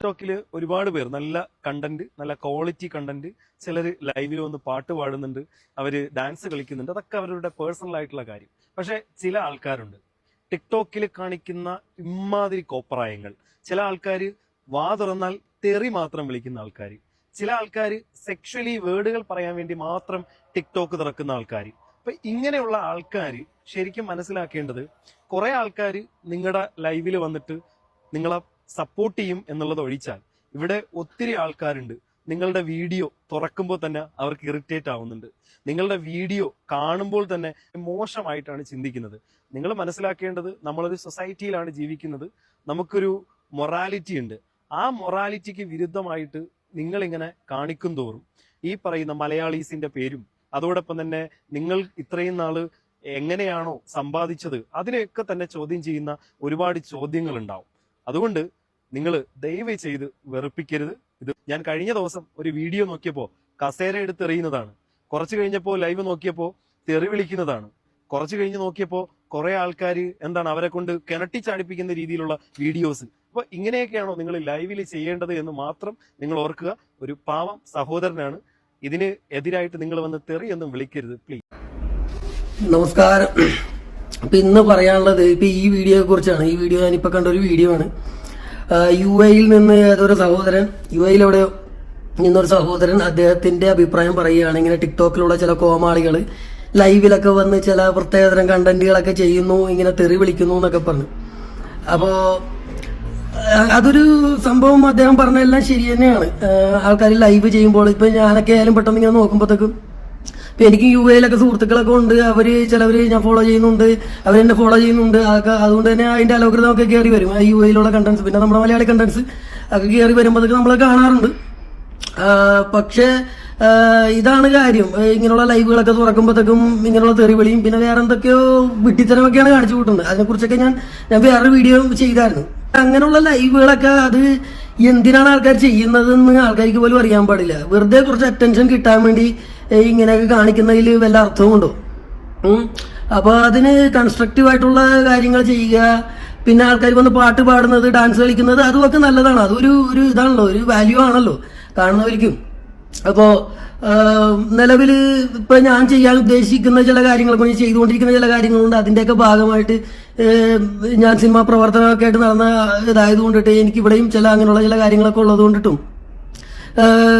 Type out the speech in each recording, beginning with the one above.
ടിക്ടോക്കിൽ ഒരുപാട് പേർ നല്ല കണ്ടന്റ് നല്ല ക്വാളിറ്റി കണ്ടന്റ് ചിലർ ലൈവിൽ വന്ന് പാട്ട് പാടുന്നുണ്ട് അവർ ഡാൻസ് കളിക്കുന്നുണ്ട്. അതൊക്കെ അവരുടെ പേഴ്സണൽ ആയിട്ടുള്ള കാര്യം. പക്ഷെ ചില ആൾക്കാരുണ്ട്. ടിക്ടോക്കിൽ കാണിക്കുന്ന ഇമ്മാതിരി കോപ്രായങ്ങൾ. ചില ആൾക്കാർ വാ തുറന്നാൽ തെറി മാത്രം വിളിക്കുന്ന ആൾക്കാർ ചില ആൾക്കാർ സെക്ഷലി വേർഡുകൾ പറയാൻ വേണ്ടി മാത്രം ടിക്ടോക്ക് തുറക്കുന്ന ആൾക്കാർ അപ്പൊ ഇങ്ങനെയുള്ള ആൾക്കാർ ശരിക്കും മനസ്സിലാക്കേണ്ടത് കുറെ ആൾക്കാർ നിങ്ങളുടെ ലൈവിൽ വന്നിട്ട് നിങ്ങളെ സപ്പോർട്ട് ചെയ്യും എന്നുള്ളത് ഒഴിച്ചാൽ ഇവിടെ ഒത്തിരി ആൾക്കാരുണ്ട്. നിങ്ങളുടെ വീഡിയോ തുറക്കുമ്പോൾ തന്നെ അവർക്ക് ഇറിറ്റേറ്റ് ആവുന്നുണ്ട്. നിങ്ങളുടെ വീഡിയോ കാണുമ്പോൾ തന്നെ മോശമായിട്ടാണ് ചിന്തിക്കുന്നത്. നിങ്ങൾ മനസ്സിലാക്കേണ്ടത് നമ്മളൊരു സൊസൈറ്റിയിലാണ് ജീവിക്കുന്നത്. നമുക്കൊരു മൊറാലിറ്റി ഉണ്ട്. ആ മൊറാലിറ്റിക്ക് വിരുദ്ധമായിട്ട് നിങ്ങളിങ്ങനെ കാണിക്കും തോറും ഈ പറയുന്ന മലയാളീസിന്റെ പേരും അതോടൊപ്പം തന്നെ നിങ്ങൾ ഇത്രയും നാൾ എങ്ങനെയാണോ സമ്പാദിച്ചത് അതിനെയൊക്കെ തന്നെ ചോദ്യം ചെയ്യുന്ന ഒരുപാട് ചോദ്യങ്ങൾ ഉണ്ടാവും അതുകൊണ്ട് നിങ്ങൾ ദയവ് ചെയ്ത് വെറുപ്പിക്കരുത്. ഇത് ഞാൻ കഴിഞ്ഞ ദിവസം ഒരു വീഡിയോ നോക്കിയപ്പോൾ കസേര എടുത്ത് എറിയുന്നതാണ്. കുറച്ച് കഴിഞ്ഞപ്പോൾ ലൈവ് നോക്കിയപ്പോൾ തെറി വിളിക്കുന്നതാണ്. കുറച്ച് കഴിഞ്ഞ് നോക്കിയപ്പോൾ കുറെ ആൾക്കാർ എന്താണ് അവരെ കൊണ്ട് കിണട്ടിച്ചാടിപ്പിക്കുന്ന രീതിയിലുള്ള വീഡിയോസ്. അപ്പൊ ഇങ്ങനെയൊക്കെയാണോ നിങ്ങൾ ലൈവിൽ ചെയ്യേണ്ടത് എന്ന് മാത്രം നിങ്ങൾ ഓർക്കുക. ഒരു പാവം സഹോദരനാണ്. ഇതിന് എതിരായിട്ട് നിങ്ങൾ വന്ന് തെറി ഒന്നും വിളിക്കരുത് പ്ലീസ് നമസ്കാരം. അപ്പൊ ഇന്ന് പറയാനുള്ളത് ഇപ്പൊ ഈ വീഡിയോയെ കുറിച്ചാണ്. ഈ വീഡിയോ ഞാനിപ്പോ കണ്ട ഒരു വീഡിയോ ആണ്. യു എയിൽ നിന്ന് ഏതൊരു സഹോദരൻ യു എയിൽ എവിടെ നിന്നൊരു സഹോദരൻ അദ്ദേഹത്തിന്റെ അഭിപ്രായം പറയുകയാണ്. ഇങ്ങനെ ടിക്ടോക്കിലുള്ള ചില കോമാളികൾ ലൈവിലൊക്കെ വന്ന് ചില പ്രത്യേകതരം കണ്ടന്റുകളൊക്കെ ചെയ്യുന്നു ഇങ്ങനെ തെറി വിളിക്കുന്നു എന്നൊക്കെ പറഞ്ഞു. അപ്പോ അതൊരു സംഭവം അദ്ദേഹം പറഞ്ഞതെല്ലാം ശരി തന്നെയാണ്. ആൾക്കാർ ലൈവ് ചെയ്യുമ്പോൾ ഇപ്പൊ ഞാനൊക്കെ ആയാലും പെട്ടെന്ന് ഇങ്ങനെ നോക്കുമ്പോഴത്തേക്കും എനിക്ക് യു എയിലൊക്കെ സുഹൃത്തുക്കളൊക്കെ ഉണ്ട്. അവർ ചിലവര് ഞാൻ ഫോളോ ചെയ്യുന്നുണ്ട്. അവരെന്നെ ഫോളോ ചെയ്യുന്നുണ്ട്. അതൊക്കെ അതുകൊണ്ട് തന്നെ അതിന്റെ അലോകൃതമൊക്കെ കയറി വരും. യു എയിലുള്ള കണ്ടന്റ്സ് പിന്നെ നമ്മുടെ മലയാളി കണ്ടന്റ്സ് ഒക്കെ കയറി വരുമ്പോഴത്തേക്ക് നമ്മൾ കാണാറുണ്ട്. പക്ഷേ ഇതാണ് കാര്യം. ഇങ്ങനെയുള്ള ലൈവുകളൊക്കെ തുറക്കുമ്പോഴത്തേക്കും ഇങ്ങനെയുള്ള തെറിവിളിയും പിന്നെ വേറെ എന്തൊക്കെയോ വിട്ടിത്തരമൊക്കെയാണ് കാണിച്ചു കൂട്ടുന്നത്. അതിനെക്കുറിച്ചൊക്കെ ഞാൻ ഞാൻ വേറൊരു വീഡിയോ ചെയ്തായിരുന്നു. അങ്ങനെയുള്ള ലൈവുകളൊക്കെ അത് എന്തിനാണ് ആൾക്കാർ ചെയ്യുന്നതെന്ന് ആൾക്കാർക്ക് പോലും അറിയാൻ പാടില്ല. വെറുതെ കുറച്ച് അറ്റൻഷൻ കിട്ടാൻ വേണ്ടി ഇങ്ങനെയൊക്കെ കാണിക്കുന്നതിൽ വല്ല അർത്ഥമുണ്ടോ അപ്പോൾ അപ്പൊ അതിന് കൺസ്ട്രക്റ്റീവ് ആയിട്ടുള്ള കാര്യങ്ങൾ ചെയ്യുക പിന്നെ ആൾക്കാർ വന്ന് പാട്ട് പാടുന്നത് ഡാൻസ് കളിക്കുന്നത് അതുമൊക്കെ നല്ലതാണ്. അതൊരു ഒരു ഇതാണല്ലോ ഒരു വാല്യൂ ആണല്ലോ കാണുന്നവർക്കും. അപ്പോ നിലവിൽ ഇപ്പൊ ഞാൻ ചെയ്യാൻ ഉദ്ദേശിക്കുന്ന ചില കാര്യങ്ങളൊക്കെ ഞാൻ ചെയ്തുകൊണ്ടിരിക്കുന്ന ചില കാര്യങ്ങളുണ്ട്. അതിന്റെയൊക്കെ ഭാഗമായിട്ട് ഞാൻ സിനിമാ പ്രവർത്തനമൊക്കെ ആയിട്ട് നടന്ന ഇതായത് കൊണ്ടിട്ട് എനിക്കിവിടെയും ചില അങ്ങനെയുള്ള ചില കാര്യങ്ങളൊക്കെ ഉള്ളത് കൊണ്ടിട്ടും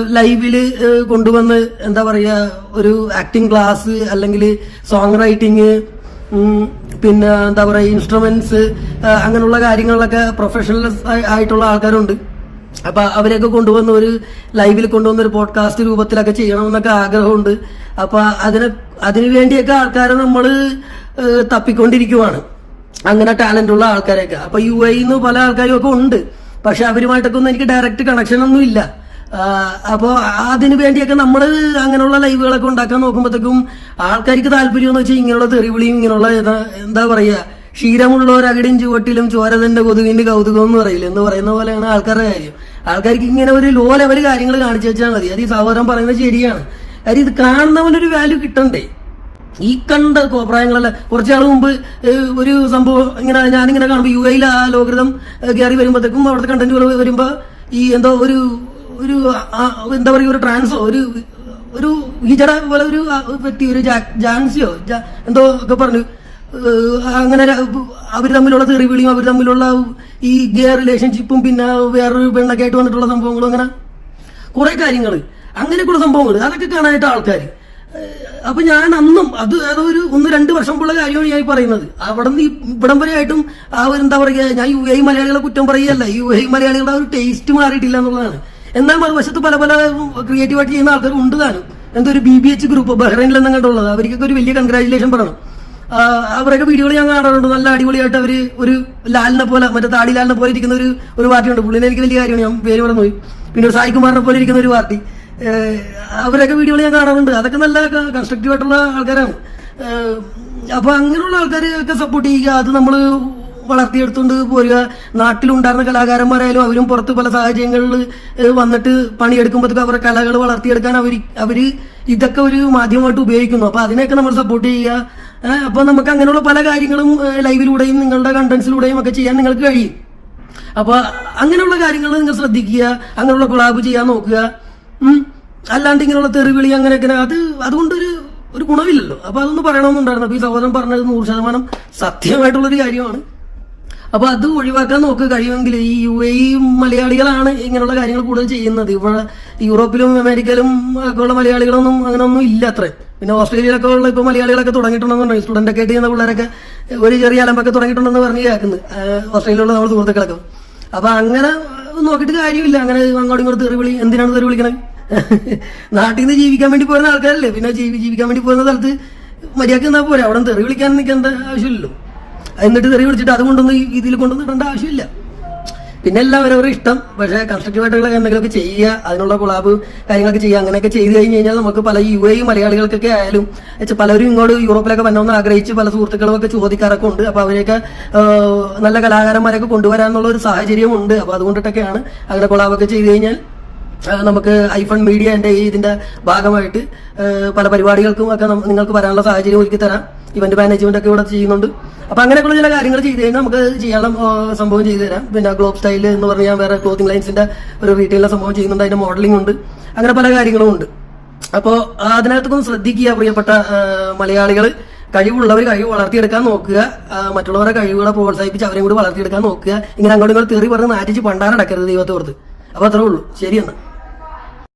ലൈവിൽ കൊണ്ടുവന്ന് എന്താ പറയുക ഒരു ആക്ടിങ് ക്ലാസ് അല്ലെങ്കിൽ സോങ് റൈറ്റിങ് പിന്നെ എന്താ പറയുക ഇൻസ്ട്രുമെന്റ്സ് അങ്ങനെയുള്ള കാര്യങ്ങളിലൊക്കെ പ്രൊഫഷണൽ ആയിട്ടുള്ള ആൾക്കാരുണ്ട്. അപ്പൊ അവരെയൊക്കെ കൊണ്ടുവന്ന ഒരു ലൈവിൽ കൊണ്ടുവന്ന ഒരു പോഡ്കാസ്റ്റ് രൂപത്തിലൊക്കെ ചെയ്യണമെന്നൊക്കെ ആഗ്രഹമുണ്ട്. അപ്പൊ അതിന് അതിനു വേണ്ടിയൊക്കെ ആൾക്കാരെ നമ്മൾ തപ്പിക്കൊണ്ടിരിക്കുവാണ്. അങ്ങനെ ടാലന്റ് ഉള്ള ആൾക്കാരെയൊക്കെ. അപ്പൊ യു എന്ന് പല ആൾക്കാരും ഒക്കെ ഉണ്ട്. പക്ഷെ അവരുമായിട്ടൊക്കെ ഒന്നും എനിക്ക് ഡയറക്റ്റ് കണക്ഷൻ ഒന്നും ഇല്ല. അപ്പോൾ അതിനു വേണ്ടിയൊക്കെ നമ്മൾ അങ്ങനെയുള്ള ലൈവുകളൊക്കെ ഉണ്ടാക്കാൻ നോക്കുമ്പോഴത്തേക്കും ആൾക്കാർക്ക് താല്പര്യം എന്ന് വെച്ചാൽ ഇങ്ങനെയുള്ള തെറിവിളിയും ഇങ്ങനെയുള്ള എന്താ പറയുക ക്ഷീരമുള്ളവരകിടും ചുവട്ടിലും ചോരതന്റെ കൊതുകിന്റെ കൗതുകം എന്ന് പറയില്ല? എന്ന് പറയുന്ന പോലെയാണ് ആൾക്കാരുടെ കാര്യം. ആൾക്കാർക്ക് ഇങ്ങനെ ഒരു ലോ ലെവൽ കാര്യങ്ങൾ കാണിച്ചു വെച്ചാൽ മതി. അത് ഈ സഹോദരൻ പറയുന്നത് ശരിയാണ്. കാര്യം ഇത് കാണുന്നവനൊരു വാല്യൂ കിട്ടണ്ടേ? ഈ കണ്ട കോപ്രായങ്ങളല്ല കുറച്ചാൾ മുമ്പ് ഒരു സംഭവം ഇങ്ങനെ ഞാനിങ്ങനെ കാണുമ്പോൾ യു എയിൽ ആ ലോകൃതം കയറി വരുമ്പോഴത്തേക്കും അവിടുത്തെ കണ്ടന്റുകൾ വരുമ്പോ ഈ എന്തോ ഒരു ഒരു എന്താ പറയുക ഒരു ട്രാൻസോ ഒരു ഒരു ഹിജട പോലെ ഒരു വ്യക്തി ഒരു ജാൻസിയോ എന്തോ ഒക്കെ പറഞ്ഞു. അങ്ങനെ അവർ തമ്മിലുള്ള തെറിവിളിയും അവർ തമ്മിലുള്ള ഈ ഗേ റിലേഷൻഷിപ്പും പിന്നെ വേറൊരു പെണ്ണൊക്കെ ആയിട്ട് വന്നിട്ടുള്ള സംഭവങ്ങളും അങ്ങനെ കുറെ കാര്യങ്ങൾ അങ്ങനെയൊക്കെയുള്ള സംഭവങ്ങൾ അതൊക്കെ കാണാനായിട്ട് ആൾക്കാർ അപ്പൊ ഞാൻ അന്നും അത് ഏതോ ഒരു ഒന്ന് രണ്ട് വർഷം ഉള്ള കാര്യമാണ് ഞാൻ പറയുന്നത്. അവിടെ നിന്ന് ഇവിടം വരെ ആയിട്ടും ആ എന്താ പറയുക ഞാൻ യു എ മലയാളികളെ കുറ്റം പറയുകയല്ല. യു എ മലയാളികളുടെ ഒരു ടേസ്റ്റ് മാറിയിട്ടില്ല എന്നുള്ളതാണ്. എന്നാൽ മറുവശത്ത് പല പല ക്രിയേറ്റീവായിട്ട് ചെയ്യുന്ന ആൾക്കാർ ഉണ്ട് താനും. എന്തോ ഒരു ബി ബി എച്ച് ഗ്രൂപ്പ് ബഹ്റൈനിൽ നിന്നും ഉള്ളത്. അവർക്കൊക്കെ ഒരു വലിയ കൺഗ്രാചുലേഷൻ പറയണം. അവരൊക്കെ വീഡിയോകൾ ഞാൻ കാണാറുണ്ട്. നല്ല അടിപൊളിയായിട്ട് അവർ ഒരു ലാലിനെ പോലെ മറ്റേ താടി ലാലിനെ പോലെ ഇരിക്കുന്ന ഒരു ഒരു പാർട്ടിയുണ്ട്. പുള്ളിനെ എനിക്ക് വലിയ കാര്യമാണ്. ഞാൻ പേര് പറഞ്ഞു പോയി. പിന്നെ ഒരു സായി കുമാറിനെ പോലെ ഇരിക്കുന്ന ഒരു പാർട്ടി. അവരൊക്കെ വീഡിയോകൾ ഞാൻ കാണാറുണ്ട്. അതൊക്കെ നല്ല കൺസ്ട്രക്റ്റീവ് ആയിട്ടുള്ള ആൾക്കാരാണ്. അപ്പൊ അങ്ങനെയുള്ള ആൾക്കാരെ ഒക്കെ സപ്പോർട്ട് ചെയ്യുക. അത് നമ്മൾ വളർത്തിയെടുത്തുകൊണ്ട് പോരുക. നാട്ടിലുണ്ടായിരുന്ന കലാകാരന്മാരായാലും അവരും പുറത്ത് പല സാഹചര്യങ്ങളിൽ വന്നിട്ട് പണിയെടുക്കുമ്പോഴത്തേക്ക് അവരുടെ കലകൾ വളർത്തിയെടുക്കാൻ അവർ അവർ ഇതൊക്കെ ഒരു മാധ്യമമായിട്ട് ഉപയോഗിക്കുന്നു. അപ്പൊ അതിനെയൊക്കെ നമ്മൾ സപ്പോർട്ട് ചെയ്യുക. ഏഹ്, അപ്പൊ നമുക്ക് അങ്ങനെയുള്ള പല കാര്യങ്ങളും ലൈവിലൂടെയും നിങ്ങളുടെ കണ്ടന്റ്സിലൂടെയും ഒക്കെ ചെയ്യാൻ നിങ്ങൾക്ക് കഴിയും. അപ്പൊ അങ്ങനെയുള്ള കാര്യങ്ങൾ നിങ്ങൾ ശ്രദ്ധിക്കുക. അങ്ങനെയുള്ള കൊളാബ് ചെയ്യാൻ നോക്കുക. അല്ലാണ്ട് ഇങ്ങനെയുള്ള തെറിവിളി അങ്ങനെയൊക്കെ അത് അതുകൊണ്ടൊരു ഒരു ഗുണമില്ലല്ലോ. അപ്പൊ അതൊന്ന് പറയണമെന്നുണ്ടായിരുന്നു. അപ്പൊ ഈ സഹോദരൻ പറഞ്ഞത് നൂറ് ശതമാനം സത്യമായിട്ടുള്ളൊരു കാര്യമാണ്. അപ്പൊ അത് ഒഴിവാക്കാൻ നോക്ക് കഴിയുമെങ്കിൽ ഈ യു എ മലയാളികളാണ് ഇങ്ങനെയുള്ള കാര്യങ്ങൾ കൂടുതൽ ചെയ്യുന്നത്. ഇവിടെ യൂറോപ്പിലും അമേരിക്കയിലും ഒക്കെ ഉള്ള മലയാളികളൊന്നും അങ്ങനെ ഒന്നും ഇല്ല അത്ര. പിന്നെ ഓസ്ട്രേലിയയിലൊക്കെ ഉള്ള ഇപ്പൊ മലയാളികളൊക്കെ തുടങ്ങിയിട്ടുണ്ടെന്ന് പറഞ്ഞു. സ്റ്റുഡന്റ് ഒക്കെ ചെയ്യുന്ന പിള്ളേരൊക്കെ ഒരു ചെറിയ അലമ്പൊക്കെ തുടങ്ങിയിട്ടുണ്ടെന്ന് പറഞ്ഞ് കേൾക്കുന്നത് ഓസ്ട്രേലിയയിലുള്ള നമ്മൾ സുഹൃത്തുക്കളൊക്കെ. അപ്പൊ അങ്ങനെ നോക്കിയിട്ട് കാര്യമില്ല. അങ്ങനെ അങ്ങോട്ടും ഇങ്ങോട്ട് തെറി വിളി എന്തിനാണ് തെറി വിളിക്കണത് നാട്ടിൽ നിന്ന് ജീവിക്കാൻ വേണ്ടി പോരുന്ന ആൾക്കാരല്ലേ. പിന്നെ ജീവി ജീവിക്കാൻ വേണ്ടി പോരുന്ന സ്ഥലത്ത് മര്യാദയ്ക്ക് നിന്നാൽ പോരെ. അവിടെ തെറി വിളിക്കാൻ നിൽക്കേണ്ട ആവശ്യമില്ലല്ലോ. എന്നിട്ട് തെറി വിളിച്ചിട്ട് അതുകൊണ്ടൊന്നും ഈ രീതിയിൽ കൊണ്ടൊന്നും ഇടേണ്ട ആവശ്യമില്ല. പിന്നെ എല്ലാം അവരവരുടെ ഇഷ്ടം. പക്ഷേ കൺസ്ട്രക്റ്റീവായിട്ടുള്ള എന്തെങ്കിലുമൊക്കെ ചെയ്യുക അതിനുള്ള കൊളാബ് കാര്യങ്ങളൊക്കെ ചെയ്യുക അങ്ങനെയൊക്കെ ചെയ്ത് കഴിഞ്ഞ് കഴിഞ്ഞാൽ നമുക്ക് പല യു എ മലയാളികൾക്കൊക്കെ ആയാലും പലരും ഇങ്ങോട്ട് യൂറോപ്പിലൊക്കെ വരണമെന്ന് ആഗ്രഹിച്ച് പല സുഹൃത്തുക്കളും ഒക്കെ ചോദിക്കാറൊക്കെ ഉണ്ട്. അപ്പൊ അവരെയൊക്കെ നല്ല കലാകാരന്മാരൊക്കെ കൊണ്ടുവരാനുള്ള ഒരു സാഹചര്യം ഉണ്ട് അപ്പൊ അതുകൊണ്ടിട്ടൊക്കെയാണ് അങ്ങനെ കൊളാബൊക്കെ ചെയ്ത് കഴിഞ്ഞാൽ നമുക്ക് ഐഫൺ മീഡിയന്റെ ഈ ഇതിന്റെ ഭാഗമായിട്ട് പല പരിപാടികൾക്കും ഒക്കെ നിങ്ങൾക്ക് വരാനുള്ള സാഹചര്യം ഒരുക്കി തരാം. ഇവന്റ് മാനേജ്മെന്റ് ഒക്കെ ഇവിടെ ചെയ്യുന്നുണ്ട്. അപ്പൊ അങ്ങനെയൊക്കെയുള്ള ചില കാര്യങ്ങൾ ചെയ്ത് കഴിഞ്ഞാൽ നമുക്ക് ചെയ്യാനുള്ള സംഭവം ചെയ്തു തരാം. പിന്നെ ഗ്ലോബ് സ്റ്റൈൽ എന്ന് പറഞ്ഞാൽ വേറെ ക്ലോത്തിങ് ലൈൻസിന്റെ ഒരു റീറ്റെയിലെ സംഭവം ചെയ്യുന്നുണ്ട്. അതിന്റെ മോഡലിംഗ് ഉണ്ട്. അങ്ങനെ പല കാര്യങ്ങളും ഉണ്ട്. അപ്പോൾ അതിനകത്തൊന്നും ശ്രദ്ധിക്കുക പ്രിയപ്പെട്ട മലയാളികൾ കഴിവുള്ളവർ കഴിവ് വളർത്തിയെടുക്കാൻ നോക്കുക. മറ്റുള്ളവരുടെ മറ്റുള്ളവരെ കഴിവുകളെ പ്രോത്സാഹിപ്പിച്ച് അവരെയും കൂടി വളർത്തിയെടുക്കാൻ നോക്കുക. ഇങ്ങനെ അങ്ങോട്ടും ഇങ്ങോട്ട് തെറി പറഞ്ഞ് നാറ്റിച്ച് പണ്ടാറടക്കരുത് ദൈവത്തോർത്ത് അപ്പൊ അത്രേ ഉള്ളൂ. ശരി എന്നാ.